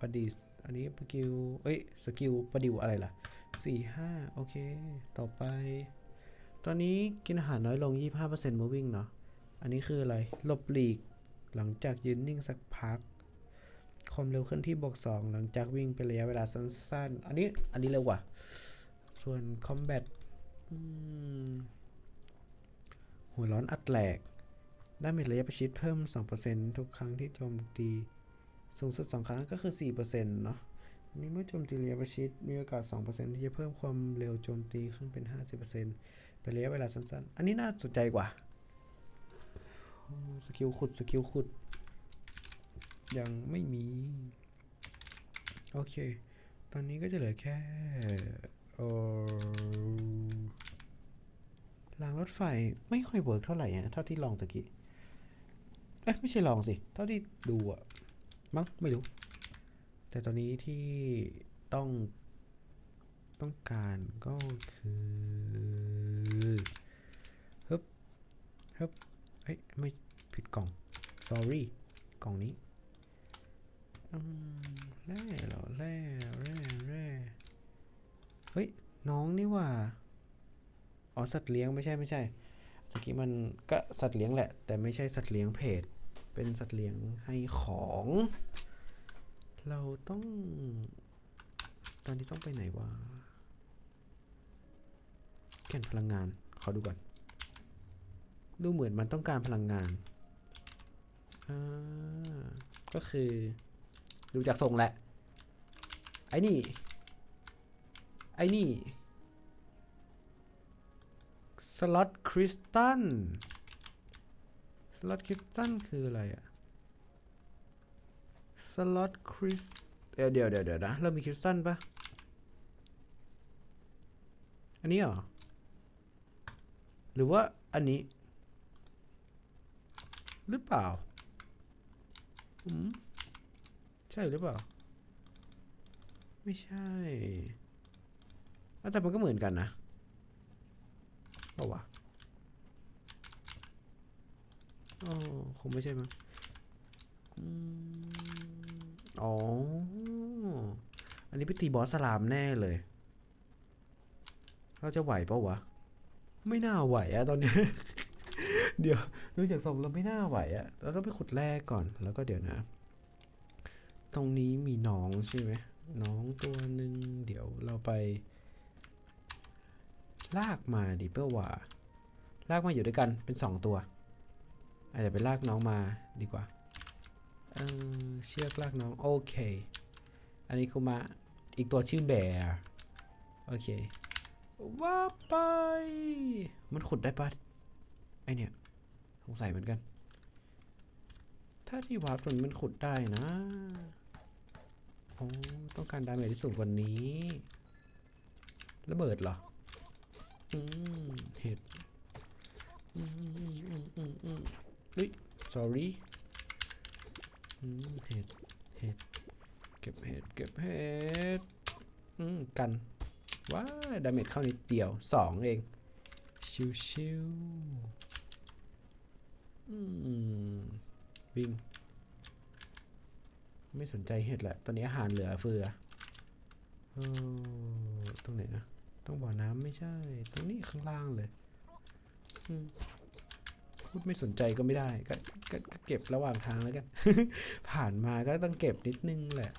ประดิอันนี้สกิลเอ้ยสกิลประดิวอะไรล่ะสี่ห้าโอเค ต่อไป ตอนนี้กินอาหารน้อยลง 25% moving เนาะอันนี้คืออะไรหลบหลีกหลังจากยืนนิ่งสักพักความเร็วเคลื่อนที่บวก2หลังจากวิ่งเป็นระยะเวลาสั้นๆ อันนี้อันนี้เร็วกว่า ส่วน combat อืมหัวร้อนอัดแหลกได้เมจระยะประชิดเพิ่ม 2%ทุกครั้งที่โจมตี สูงสุด 2 ครั้งก็คือ 4%เนาะมีเมื่อโจมตีระยะประชิด มีโอกาส 2%ที่จะเพิ่มความเร็วโจมตีขึ้นเป็น 50%เป็นระยะเวลาสั้นๆ อันนี้น่าสนใจกว่า สกิลขุด สกิลขุด ยังไม่มี โอเค ตอนนี้ก็จะเหลือแค่รางรถไฟไม่ค่อยเวิร์กเท่าไหร่อะเท่าที่ลองตะกี้ เอ๊ะไม่ใช่ลองสิ เท่าที่ดูอะ มั้งไม่รู้ แต่ตอนนี้ที่ต้องต้องการก็คือฮึบฮึบเอ้ยไม่ผิดกล่อง sorry กล่องนี้แร่เหรอแร่แร่แร่เฮ้ย น้องนี่ว่า อ๋อ สัตว์เลี้ยงไม่ใช่ไม่ใช่ตะกี้มันก็สัตว์เลี้ยงแหละ แต่ไม่ใช่สัตว์เลี้ยงเพจ เป็นสัตว์เลี้ยงให้ของ เราต้อง ตอนนี้ต้องไปไหนวะแก่นพลังงาน ขอดูก่อน ดูเหมือนมันต้องการพลังงาน ก็คือ ดูจากทรงแหละ ไอ้นี่ ไอ้นี่ สล็อตคริสตัล สล็อตคริสตัลคืออะไรอะสล็อตคริสเดี๋ยวเดี๋ยวเดี๋ยวนะ เรามีคริสตัลปะอันนี้เหรอ หรือว่าอันนี้ หรือเปล่าอืมใช่หรือเปล่า ไม่ใช่แต่มันก็เหมือนกันนะเปล่าวะ อ๋อคงไม่ใช่มั้งอืมอ๋อ อันนี้ไปตีบอสสลามแน่เลย เราจะไหวเปล่าวะ ไม่น่าไหวอะตอนนี้ เดี๋ยวดูจากทรงเราไม่น่าไหวอะเราต้องไปขุดแร่ก่อน แล้วก็เดี๋ยวนะ ตรงนี้มีน้องใช่ไหม น้องตัวหนึ่งเดี๋ยวเราไป ลากมาดิเพื่อว่า ลากมาอยู่ด้วยกันเป็นสองตัว อาจจะไปลากน้องมาดีกว่า เออเชือกลากน้อง โอเค อันนี้คุมาอีกตัวชื่อแบร์โอเคว่าไป มันขุดได้ปะไอเนี่ยสงสัยเหมือนกัน ถ้าที่วาร์ปตรงนี้มันขุดได้นะโอ้ต้องการดาเมจที่สูงกว่านี้ ระเบิดเหรอ อืมเห็ด อืมอืมอืมอืมอืม เฮ้ย sorry อืมเห็ดเห็ดเก็บเห็ดเก็บเห็ดอืมกันว้าดาเมจเข้านิดเดียวสองเอง ชิวชิวๆอืมวิ่ง ไม่สนใจเห็ดแหละ ตอนนี้อาหารเหลือเฟือเออตรงไหนนะ ต้องบ่อน้ำไม่ใช่ ตรงนี้ข้างล่างเลยอืม พูดไม่สนใจก็ไม่ได้ก็ก็ก็เก็บระหว่างทางแล้วกัน ผ่านมาก็ต้องเก็บนิดนึงแหละ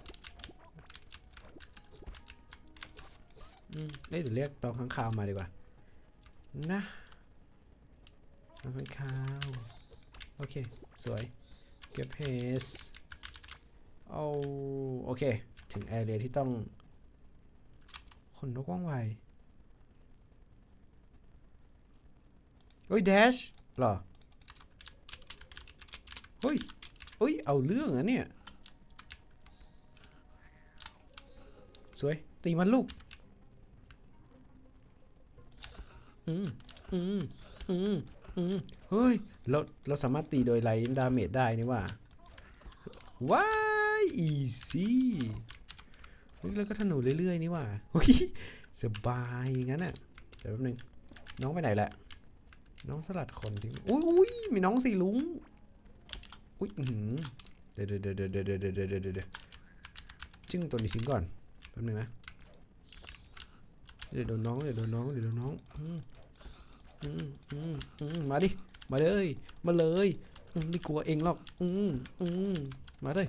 อืมเอ้เดี๋ยวเรียกตองข้างคาวมาดีกว่า นะตองข้างคาว โอเค สวย เก็บเฮสเอาโอเค ถึงแอเรียที่ต้องขนนกว่องไวเฮ้ยแดชเหรอ เฮ้ยเฮ้ย เอาเรื่องอะเนี่ย สวย ตีมันลูก อืม อืม อืม อืม เฮ้ย เรา เราสามารถตีโดยไลท์ดาเมจได้นี่ว่าว้ายอีซี่แล้วก็ธนูเรื่อย ๆ นี่ว่าเฮ้ยสบายงั้นน่ะ เดี๋ยวแป๊บนึง น้องไปไหนแหละ น้องสลัดคนที่อุ้ยอุ้ยมีน้องสีลุง อุ้ยเดี๋ยวเดี๋ยวเดี๋ยวเดี๋ยวเดี๋ยวเดี๋ยวเดี๋จึงตัวนี้ทิ้งก่อนแป๊บนึงนะเดี๋ยวโดนน้องเดี๋ยวโดนน้องเดี๋ยวโดนน้องมาดิมาเลยมาเลยไม่กลัวเองหรอกมาเลย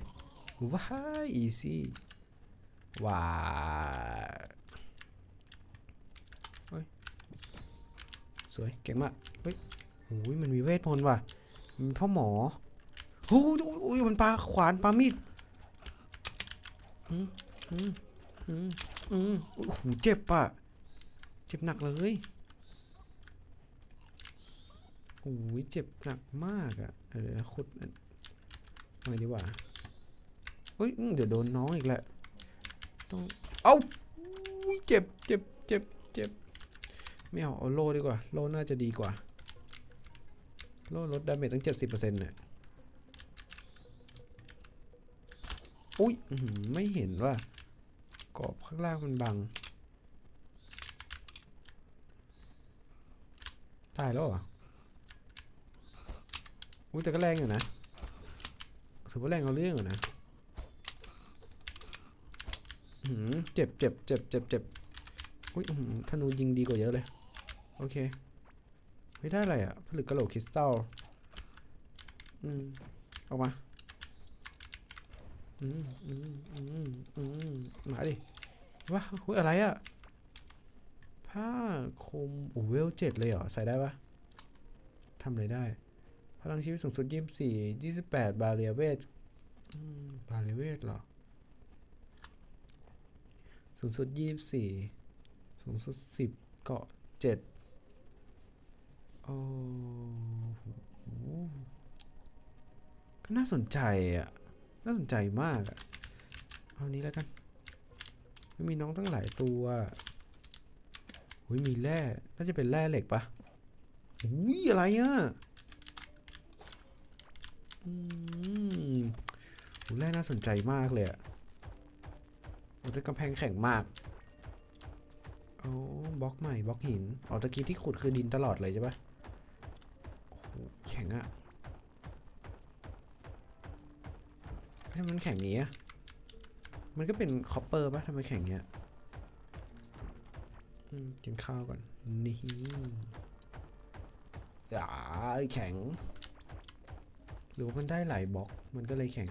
ว้าอีซี่ว้าเสวยเก่งมากเฮ้ยโอ้ยมันมีเวทมนต์ว่ะมีพ่อหมอ โอ้ยโอ้ยมันปาขวานปามีดอืมอืมอืมอืมโอ้โหเจ็บปะเจ็บหนักเลยโอ้ยเจ็บหนักมากอะเออเดี๋ยวนะขุดอันเอาไงดีวะเฮ้ยอืมเดี๋ยวโดนน้องอีกแหละต้องเอาอุ๊ยเจ็บเจ็บเจ็บเจ็บไม่เอาเอาโล่ดีกว่า โล่น่าจะดีกว่า โล่ลดดาเมจตั้งเจ็ดสิบเปอร์เซ็นต์เนี่ย อุ้ยไม่เห็นว่ากรอบข้างล่างมันบัง ตายแล้วเหรอ อุ้ยแต่ก็แรงอยู่นะถือว่าแรงเอาเรื่องอยู่นะหือเจ็บเจ็บเจ็บเจ็บเจ็บอุ้ยธนูยิงดีกว่าเยอะเลย โอเค ไม่ได้อะไรอะผลึกกระโหลกคริสตัลอืมออกมา อืมอืมอืมอืมมาดิว้าหุ้ยอะไรอะผ้าคลุมโอ้เวลเจ็ดเลยเหรอ ใส่ได้ปะทำอะไรได้ พลังชีวิตสูงสุดยี่สิบสี่ยี่สิบแปดบาเรียเวทบาเรียเวทเหรอ สูงสุดยี่สิบสี่สูงสุดสิบเกาะเจ็ดโอ้โหก็น่าสนใจอะ น่าสนใจมากอะเอานี้แล้วกันไม่มีน้องตั้งหลายตัวหุยมีแร่ น่าจะเป็นแร่เหล็กปะอุ้ยอะไรอะอืมแร่น่าสนใจมากเลยอะมันจะกำแพงแข็งมากโอ้บล็อกใหม่บล็อกหิน อ๋อตะกี้ที่ขุดคือดินตลอดเลยใช่ปะแข็งอะ ทำไมมันแข็งงี้อะมันก็เป็นคอปเปอร์ปะทำไมแข็งเงี้ยกินข้าวก่อน นี่อ่าแข็ง หรือว่ามันได้หลายบล็อก มันก็เลยแข็ง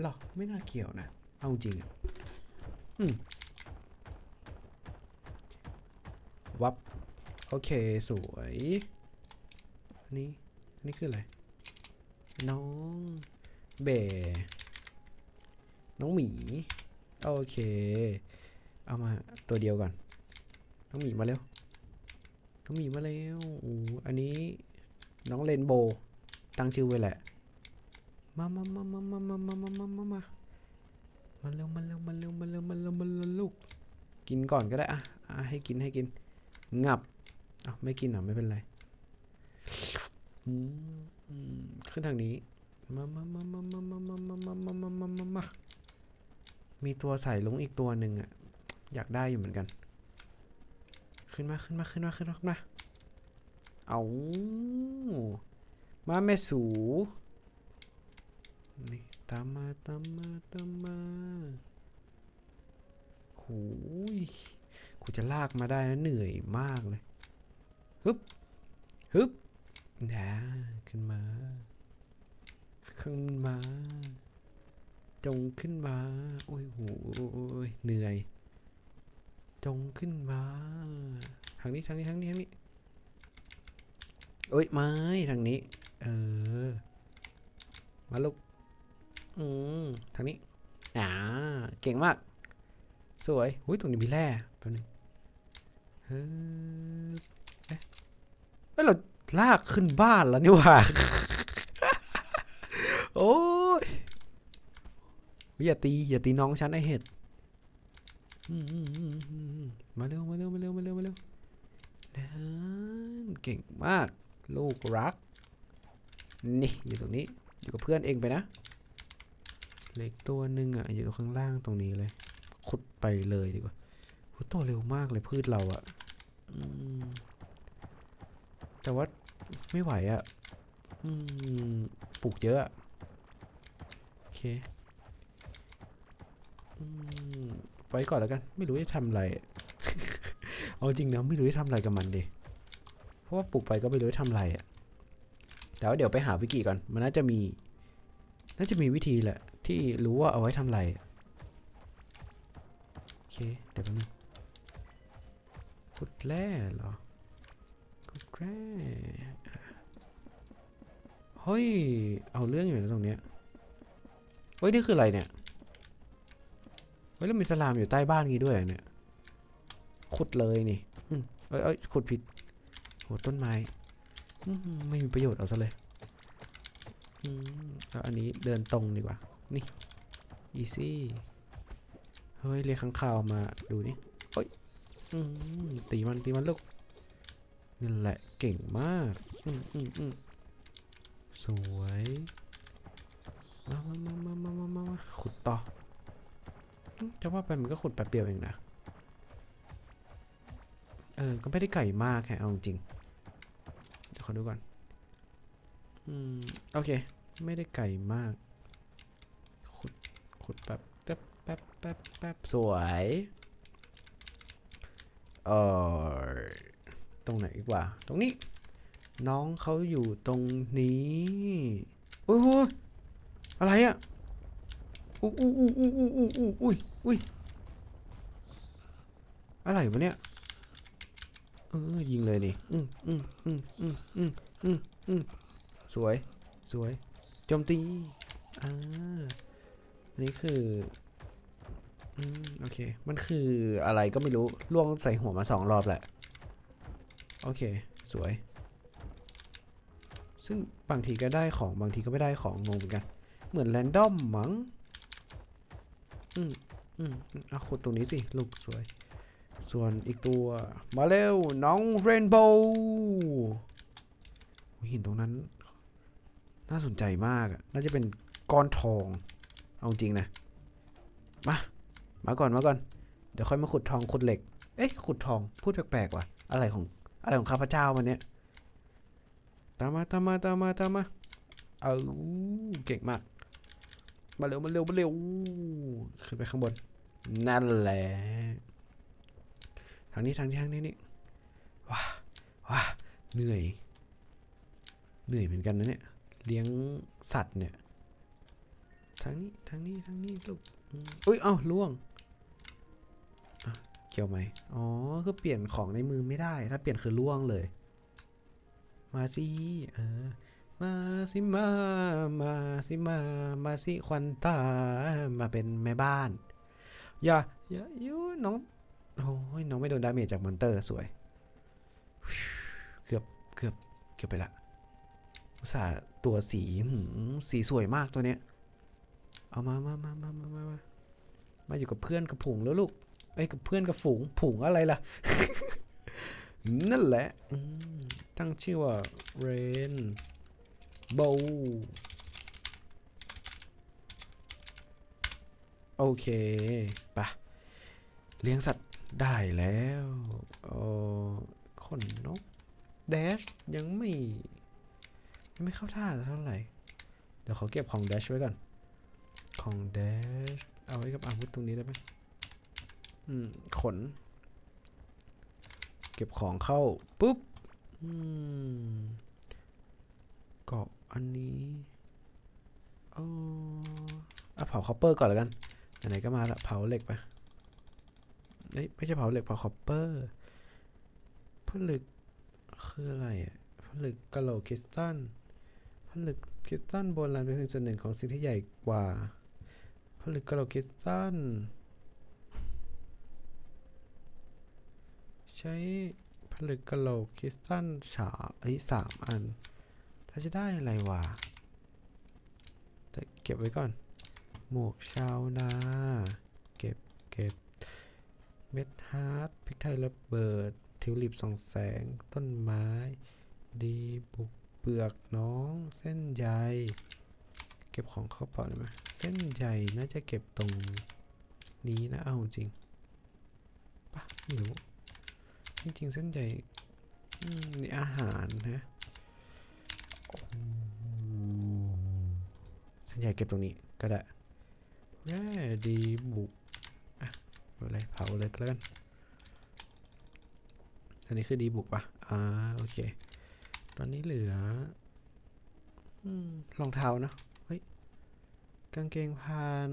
หรอ ไม่น่าเกี่ยวนะ เอาจริงอะอืมวับ โอเค สวยอันนี้อันนี้คืออะไร น้อง เบน้องหมี โอเค เอามาตัวเดียวก่อน น้องหมีมาเร็ว น้องหมีมาเร็วอู้อันนี้น้องเรนโบว์ตั้งชื่อไว้แหละ มามามามามามามามามามามามาเร็วมาเร็วมาเร็วมาเร็วมาเร็วมาเร็วลูก กินก่อนก็ได้อะอะให้กินให้กิน งับอ้าวไม่กินหรอไม่เป็นไรขึ้นทางนี้ มามามามามามามามามามามามามามีตัวใส่ลงอีกตัวหนึ่งอะ อยากได้อยู่เหมือนกัน ขึ้นมาขึ้นมาขึ้นมาขึ้นมาขึ้นมาเอามาแม่สูนี่ตามมาตามมาตามมาหูยกูจะลากมาได้นะเหนื่อยมากเลย ฮึบ ฮึบนะขึ้นมา ขึ้นมา จงขึ้นมา โอ้ยโหยเหนื่อย จงขึ้นมาทางนี้ทางนี้ทางนี้ทางนี้โอ้ยไม่ทางนี้ เออ มาลูกอืมทางนี้อ่าเก่งมาก สวยหุ้ยตรงนี้มีแร่แป๊บนึงเฮ้ยเอ๊ะเอ้ยเราลากขึ้นบ้านแล้วนี่หว่า โอ้ยอย่าตีอย่าตีน้องฉันไอเห็ดมาเร็วมาเร็วมาเร็วมาเร็วมาเร็วเก่งมาก ลูกรัก นี่อยู่ตรงนี้อยู่กับเพื่อนเองไปนะเล็กตัวหนึ่งอะอยู่ข้างล่างตรงนี้เลยขุดไปเลยดีกว่าโหโตเร็วมากเลยพืชเราอะแต่ว่าไม่ไหวอะปลูกเยอะ เคไว้ก่อนแล้วกัน ไม่รู้จะทำอะไร เอาจริงนะไม่รู้จะทำอะไรกับมันดิเพราะว่าปลูกไปก็ไม่รู้จะทำอะไรอะแต่ว่าเดี๋ยวไปหาวิกิก่อน มันน่าจะมี น่าจะมีวิธีแหละ ที่รู้ว่าเอาไว้ทำอะไรโอเคเดี๋ยวแป๊บนึงขุดแร่เหรอขุดแร่เฮ้ย เอาเรื่องอยู่นะตรงเนี้ย ฮ้ย นี่คืออะไรเนี่ย เฮ้ย แล้วมีสลามอยู่ใต้บ้านงี้ด้วยเนี่ย ขุดเลยนี่เอ้ยเอ้ยขุดผิดโหต้นไม้ไม่มีประโยชน์เอาซะเลยแล้วอันนี้เดินตรงดีกว่า นี่อีซี่เฮ้ย เรียกข้างข่าวมาดูนี่เฮ้ยตีมันตีมันลูกนี่แหละเก่งมากสวย มามามา ต่อจะว่าไปมันก็ขุดแป๊บเดียวเองนะ เออ ก็ไม่ได้ไก่มากแค่เอาจริงเดี๋ยวขอดูก่อน อืม โอเค ไม่ได้ไก่มาก ขุด ขุดแบบแป๊บแป๊บแป๊บแป๊บสวยเออตรงไหนอีกว่า ตรงนี้ น้องเขาอยู่ตรงนี้โอ้โอ้ยอะไรอะ่ะ อุ้ยอุ้ยอุ้ยอุ้ยอุ้ยอุ้ยอุ้ยอุ้ยอะไรวะเนี่ยเออยิงเลยนี่อืมอืมอืมอืมอืมอืมอืมสวยสวยโจมตีอ่าอันนี้คืออืมโอเค มันคืออะไรก็ไม่รู้ล่วงใส่หัวมาสองรอบแหละ โอเค สวย ซึ่งบางทีก็ได้ของบางทีก็ไม่ได้ของงงเหมือนกัน เหมือนแรนดอมมั้ง อืมอืมเอาขุดตรงนี้สิ ลูกสวย ส่วนอีกตัว มาเร็ว น้องเรนโบว์หินตรงนั้น น่าสนใจมากอะน่าจะเป็นก้อนทอง เอาจริงนะ มา มาก่อนมาก่อน เดี๋ยวค่อยมาขุดทองขุดเหล็ก เอ๊ะ ขุดทอง พูดแปลกๆว่ะ อะไรของ อะไรของข้าพเจ้ามันเนี่ยตามมาตามมาตามมาตามมาเอาเก่งมาก มาเร็วมาเร็วมาเร็วขึ้นไปข้างบน นั่นแหละ ทางนี้ทางนี้ทางนี้นี่ว้าว้าเหนื่อย เหนื่อยเหมือนกันนะเนี่ย เลี้ยงสัตว์เนี่ย ทางนี้ทางนี้ทางนี้ลูกอุ้ยเอ้าล่วงเกี่ยวไหมอ๋อ คือเปลี่ยนของในมือไม่ได้ ถ้าเปลี่ยนคือล่วงเลย มาสิเออ มาสิมา มาสิมา มาสิควันตา มาเป็นแม่บ้าน อย่า อย่าอยู่น้อง โอ้ยน้องไม่โดนดาเมจจากมอนเตอร์สวย เกือบ เกือบ เกือบไปละอุตส่าห์ตัวสีหืมสีสวยมากตัวเนี้ย เอามามามามามามามามาอยู่กับเพื่อนกับผงแล้วลูกไอ้ยกับเพื่อนกับฝูงผงอะไรล่ะ นั่นแหละ ตั้งชื่อว่าเรน โบโอเคปะเลี้ยงสัตว์ได้แล้วเออขนนกแดชยังไม่ ยังไม่เข้าท่าเท่าไหร่ เดี๋ยวขอเก็บของแดชไว้ก่อน ของแดชเอาไว้กับอาวุธตรงนี้ได้ไหมอืม ขน เก็บของเข้า ปุ๊บ อืม เกาะอันนี้เออเอาเผาคอปเปอร์ก่อนแล้วกัน ไหนๆก็มาละเผาเหล็กไปเอ้ยไม่ใช่เผาเหล็กเผาคอปเปอร์ผลึกคืออะไรอะผลึกกะโหลกคริสตัลผลึกคริสตัลโบราณเป็นเพียงส่วนหนึ่งของสิ่งที่ใหญ่กว่าผลึกกะโหลกคริสตัลใช้ผลึกกะโหลกคริสตัลสาเอ้ยสามอัน ถ้าจะได้อะไรวะแต่เก็บไว้ก่อน หมวกชาวนา เก็บเก็บเม็ดฮาร์ดพริกไทยระเบิด ทิวลิปส่องแสง ต้นไม้ ดีบุกเปลือกน้อง เส้นใยเก็บของเข้าเปล่าได้ไหมเส้นใยน่าจะเก็บตรงนี้นะ เอาจริงปะไม่รู้ จริงๆ เส้นใยอืมนี่อาหารนะ เส้นใยเก็บตรงนี้ก็ได้แร่ดีบุกเปิดเลยเผาเลยก็แล้วกัน อันนี้คือดีบุกปะอ่าโอเค ตอนนี้เหลือรองเท้านะเฮ้ยกางเกงพาน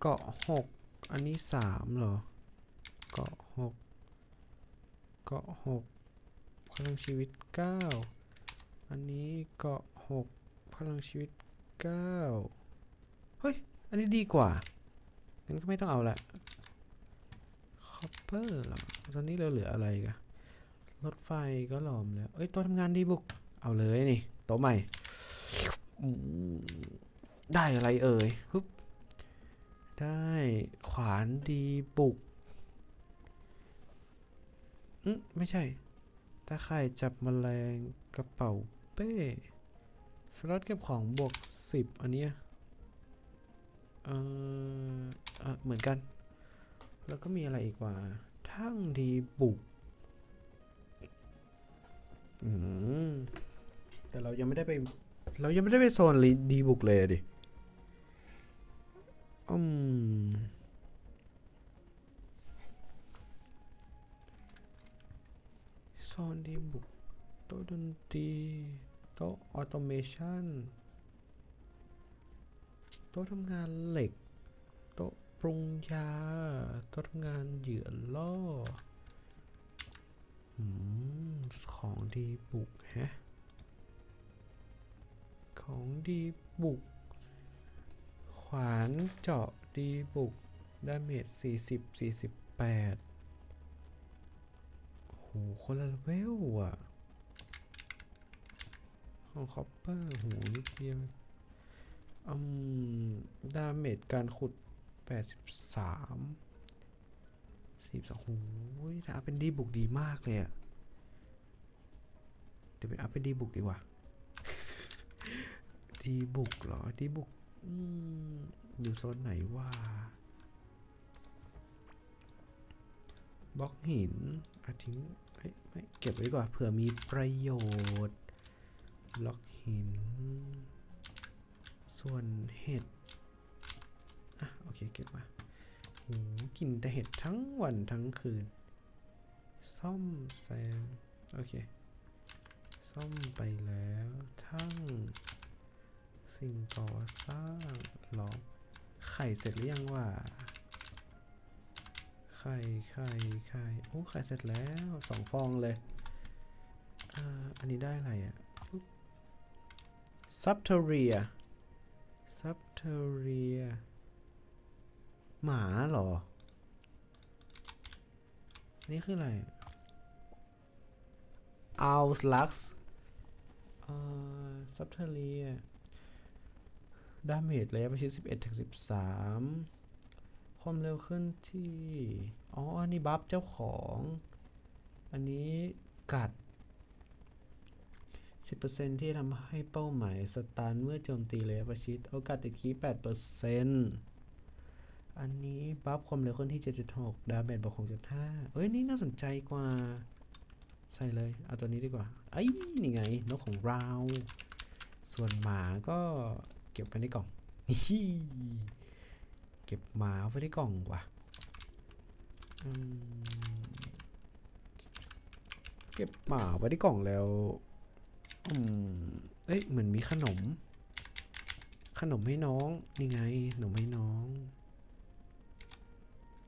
เกาะหกอันนี้สามเหรอ เกาะหกเกาะหกพลังชีวิตเก้าอันนี้เกาะหกพลังชีวิต เก้าเฮ้ย อันนี้ดีกว่า งั้นก็ไม่ต้องเอาละคอปเปอร์หรอ ตอนนี้เราเหลืออะไรกันรถไฟก็หลอมแล้วเอ้ยโตัวทำงานดีบุก เอาเลยนี่โต๊ะใหม่ ได้อะไรเอ่ยฮึบได้ขวานดีบุกอืมไม่ใช่ตาข่ายจับแมลงกระเป๋าเป้ สล็อตเก็บของบวกสิบอันเนี้ยเออเออเหมือนกัน แล้วก็มีอะไรอีกว่า ทั้งดีบุกอืมแต่เรายังไม่ได้ไป เรายังไม่ได้ไปโซนลีดีบุกเลยอะดิอืมโซนดีบุกโต๊ะดนตรี โต๊ะออโตเมชันโต๊ะทำงานเหล็ก โต๊ะปรุงยา โต๊ะทำงานเหยื่อล่อของดีบุกแฮะ ของดีบุก ขวานเจาะดีบุก ดาเมจ 40 48โหคนละเลเวลอะ ของคอปเปอร์หูนิดเดียวอืมดาเมจการขุด 83 42โอ้ยถ้าอัพเป็นดีบุกดีมากเลยอะเดี๋ยวเป็นอัพเป็นดีบุกดีกว่า ดีบุกเหรอ ดีบุกอืมอยู่โซนไหนว่าบล็อกหินอาทิ้งเอ้ยไม่เก็บไว้กว่าเผื่อมีประโยชน์ บล็อกหิน ส่วนเห็ด อะ โอเค เก็บมาโหกินแต่เห็ดทั้งวันทั้งคืน ซ่อมแซม โอเค ซ่อมไปแล้ว ทั้ง สิ่งก่อสร้างหรอไข่เสร็จหรือยังวะไข่ไข่ไข่โอ้ไข่เสร็จแล้วสองฟองเลย อ่า อันนี้ได้อะไรอะ ซับเทเรียซับเทเรียหมาเหรอ นี่คืออะไรอัลสลักส์อ่าซับเทเรียดาเมจระยะประชิด11ถึง13 ความเร็วขึ้นที่ อ๋อ อันนี้บัฟเจ้าของ อันนี้กัด 10%ที่ทำให้เป้าหมายสตาร์เมื่อโจมตีระยะประชิด โอกาสติดคีย์8%อันนี้บัฟความเร็วขึ้นที่ 7.6 ดาเมจบวก6.5 เอ้ย นี่น่าสนใจกว่า ใส่เลย เอาตัวนี้ดีกว่า ไอ้ยนี่ไง นกของเรา ส่วนหมาก็เก็บไว้ในกล่องเก็บหมาไว้ในกล่องว่ะเก็บหมาไว้ในกล่องแล้ว อืมเอ้ยเหมือนมีขนม ขนมให้น้องนี่ไงขนมให้น้อง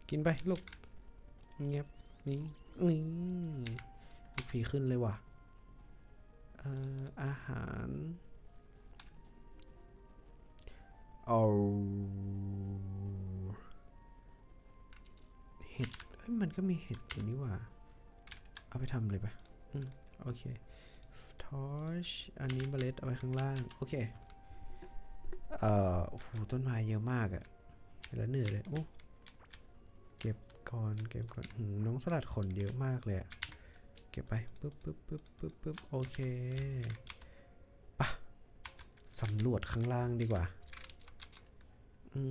กินไปลูกเงียบนี่นี่ผีขึ้นเลยว่ะเอ่ออาหารเอาเห็ดเอ้ยมันก็มีเห็ดอยู่นี่ว่าเอาไปทำเลยปะอืมโอเค ทอชอันนี้เมล็ดเอาไว้ข้างล่าง โอเค เอ่อโอ้โหต้นไม้เยอะมากอะแล้วเหนื่อยเลย โอ้เก็บก่อนเก็บก่อนหืมน้องสลัดขนเยอะมากเลยอะเก็บไปปึ๊บปึ๊บปึ๊บปึ๊บปึ๊บโอเคปะสำรวจข้างล่างดีกว่า อื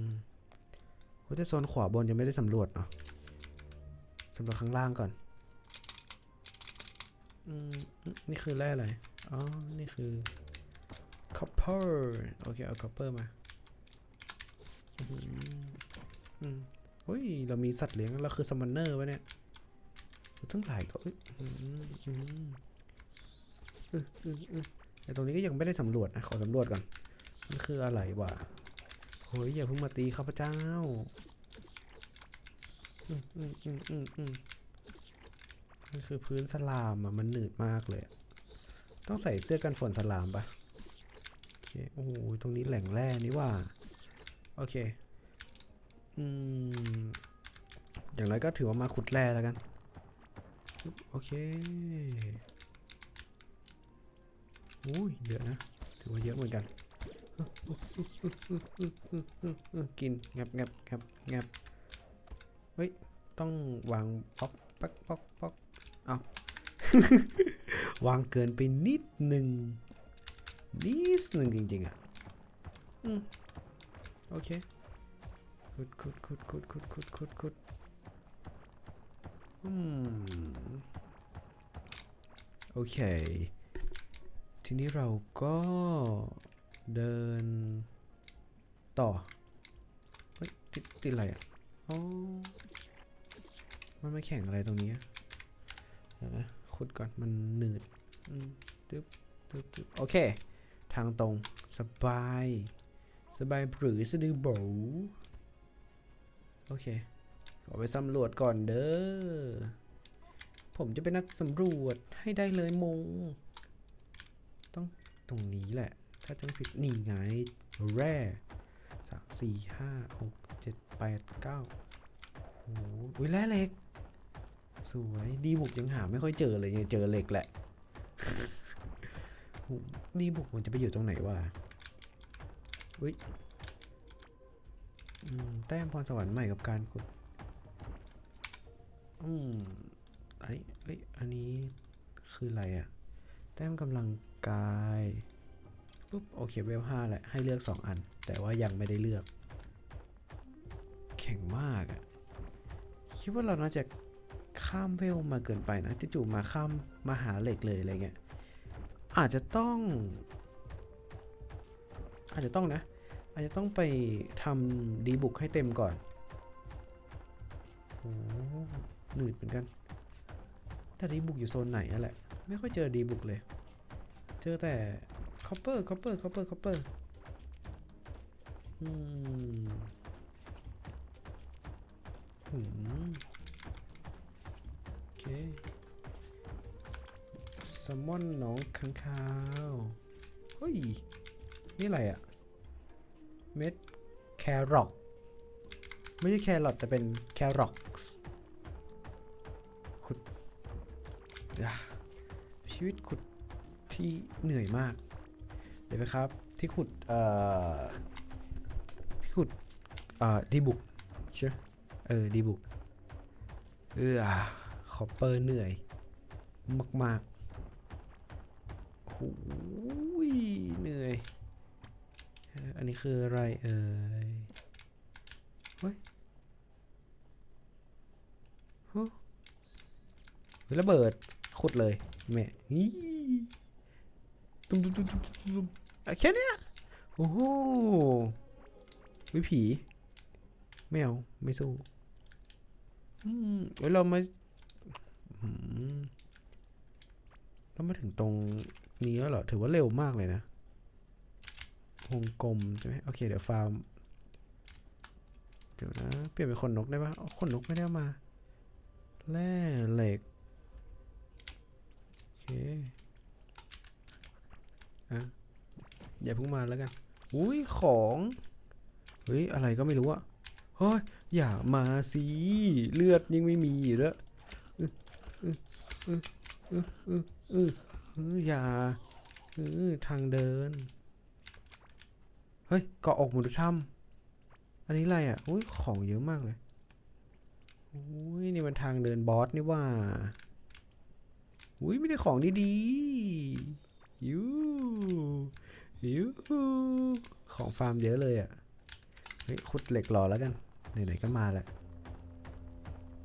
มโอ้แต่โซนขวาบนยังไม่ได้สำรวจเนาะสำรวจข้างล่างก่อน นี่คือแร่อะไร อ๋อ นี่คือ copper โอเค เอา copper มาอื้อหืออืมเรามีสัตว์เลี้ยง เราคือซัมมอนเนอร์วะเนี่ยตั้งหลายตัวเอ้ยอืมอืมอืมอืมอืมแต่ตรงนี้ก็ยังไม่ได้สำรวจนะ ขอสำรวจก่อน มันคืออะไรวะเฮ้ยอย่าเพิ่งมาตีข้าพเจ้า อืมอืมอืมอืมอืม คือพื้นสลามอะมันหนืดมากเลย ต้องใส่เสื้อกันฝนสลามปะโอเคโอ้โหตรงนี้แหล่งแร่นี่ว่า โอเค อืม อย่างไรก็ถือว่ามาขุดแร่แล้วกัน โอเคอุ้ยเยอะนะ ถือว่าเยอะเหมือนกัน กินงับงับงับงับเฮ้ย ต้องวางป๊อกป๊อกป๊อกป๊อก เอาวางเกินไปนิดหนึ่งนิดหนึ่งจริง ๆ อะอืมโอเคขุดขุดขุดขุดขุดขุดขุดขุดอืมโอเค ทีนี้เราก็เดินต่อ เฮ้ยติดติดอะไรอะ อ๋อ มันไม่แข่งอะไรตรงนี้อะ เดี๋ยวนะขุดก่อนมันหนืดอืมตึ๊บตึ๊บตึ๊บโอเค ทางตรงสบาย สบายหรือสะดือโบ๋โอเคขอไปสำรวจก่อนเด้อ ผมจะเป็นนักสำรวจให้ได้เลยมง ต้องตรงนี้แหละ ถ้าจำผิดนี่ไง แร่สามสี่ห้าหกเจ็ดแปดเก้าโอ้โหอุ๊ยแร่เหล็ก สวยดีบุกยังหาไม่ค่อยเจอเลยยังเจอเหล็กแหละดีบุกมันจะไปอยู่ตรงไหนวะอุ้ยแต้มพรสวรรค์ใหม่กับการขุดอืมอันนี้เอ้ยอันนี้คืออะไรอะแต้มกำลังกายปุ๊บโอเคเวลห้าแหละให้เลือก 2 อัน แต่ว่ายังไม่ได้เลือก แข็งมากอะคิดว่าเราน่าจะ ข้ามเวลมาเกินไปนะจู่ๆมาข้ามมาหาเหล็กเลยอะไรเงี้ยอาจจะต้อง อาจจะต้องนะ อาจจะต้องไปทำดีบุกให้เต็มก่อนโอ้หนืดเหมือนกัน แต่ดีบุกอยู่โซนไหนอะแหละ ไม่ค่อยเจอดีบุกเลย เจอแต่คอปเปอร์คอปเปอร์คอปเปอร์คอปเปอร์อืม ลมอนน้องข้างคาวเฮ้ย นี่อะไรอะเม็ดแครอทไม่ใช่แครอทแต่เป็นแครอทขุดชีวิตขุดที่เหนื่อยมาก เดี๋ยวนะครับ ที่ขุด เอ่อ ที่ขุด เอ่อ ดีบุกใช่เออ ดีบุก เออคอปเปอร์เหนื่อย มาก หเหนื่อย อันนี้คืออะไรเอ่ยเฮ้ยฮะเฮ้ยระเบิดขุดเลยแม่ฮีตุ้มตุ้มตุ้มตุ้มตุ้มอะแค่นี้โอ้โหวิผีไม่เอาไม่สู้อืมเฮ้ยเรามาอืมเรามาถึงตรง นี้แล้วเหรอ ถือว่าเร็วมากเลยนะวงกลมใช่ไหมโอเค เดี๋ยวฟาร์ม เดี๋ยวนะ เปลี่ยนเป็นขนนกได้ปะเอาขนนกไม่ได้มา แร่เหล็ก โอเคอะอย่าเพิ่งมาแล้วกัน อุ้ยของ เฮ้ย อะไรก็ไม่รู้อะเฮ้ย อย่ามาสิ เลือดยังไม่มีอยู่แล้วอืออืออืออืออือ อื้ออื้ออย่าเออทางเดิน เฮ้ยเกาะอกมนุษย์ถ้ำอันนี้อะไรอะอุ้ยของเยอะมากเลยอุ้ยนี่มันทางเดินบอสนี่ว่าอุ้ยไม่ได้ของดีๆยูยูของฟาร์มเยอะเลยอะเฮ้ยขุดเหล็กรอแล้วกันไหนๆก็มาแหละ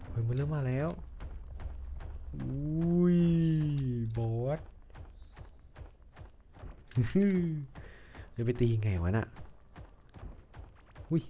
เฮ้ยมันเริ่มมาแล้วอุ้ยบอส เดี๋ยวไปตีไงวะน่ะอุ้ย